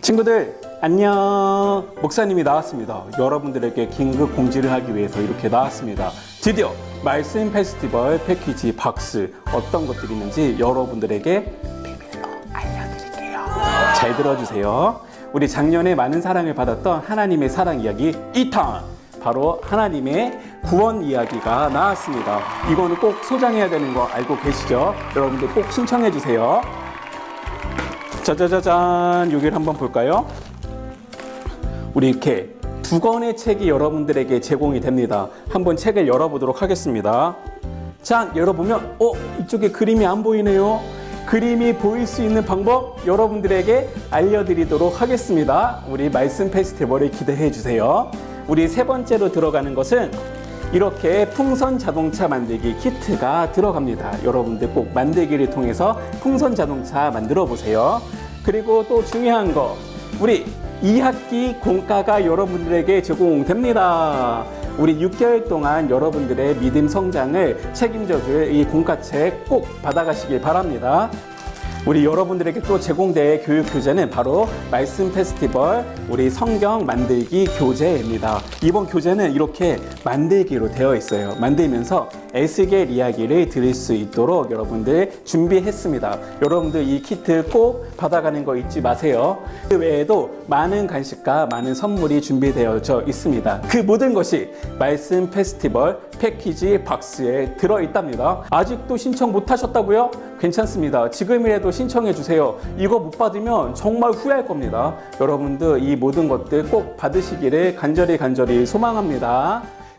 친구들 안녕. 목사님이 나왔습니다. 여러분들에게 긴급 공지를 하기 위해서 이렇게 나왔습니다. 드디어 말씀 페스티벌 패키지 박스 어떤 것들이 있는지 여러분들에게 비밀로 알려드릴게요. 잘 들어주세요. 우리 작년에 많은 사랑을 받았던 하나님의 사랑 이야기 2탄 바로 하나님의 구원 이야기가 나왔습니다. 이거는 꼭 소장해야 되는 거 알고 계시죠? 여러분들 꼭 신청해 주세요 짜자자잔 여기를 한번 볼까요? 우리 이렇게 두 권의 책이 여러분들에게 제공이 됩니다. 한번 책을 열어보도록 하겠습니다. 자, 열어보면 어 이쪽에 그림이 안 보이네요. 그림이 보일 수 있는 방법 여러분들에게 알려드리도록 하겠습니다. 우리 말씀 페스티벌을 기대해 주세요. 우리 세 번째로 들어가는 것은 이렇게 풍선 자동차 만들기 키트가 들어갑니다. 여러분들 꼭 만들기를 통해서 풍선 자동차 만들어 보세요. 그리고 또 중요한 거, 우리 2학기 공과가 여러분들에게 제공됩니다. 우리 6개월 동안 여러분들의 믿음 성장을 책임져줄 이 공과책 꼭 받아가시길 바랍니다. 우리 여러분들에게 또 제공될 교육 교재는 바로 말씀 페스티벌 우리 성경 만들기 교재입니다. 이번 교재는 이렇게 만들기로 되어 있어요. 만들면서 에스겔 이야기를 들을 수 있도록 여러분들 준비했습니다. 여러분들 이 키트 꼭 받아가는 거 잊지 마세요. 그 외에도 많은 간식과 많은 선물이 준비되어져 있습니다. 그 모든 것이 말씀 페스티벌 패키지 박스에 들어 있답니다. 아직도 신청 못 하셨다고요? 괜찮습니다. 지금이라도 신청해 주세요. 이거 못 받으면 정말 후회할 겁니다. 여러분들 이 모든 것들 꼭 받으시기를 간절히 간절히 소망합니다.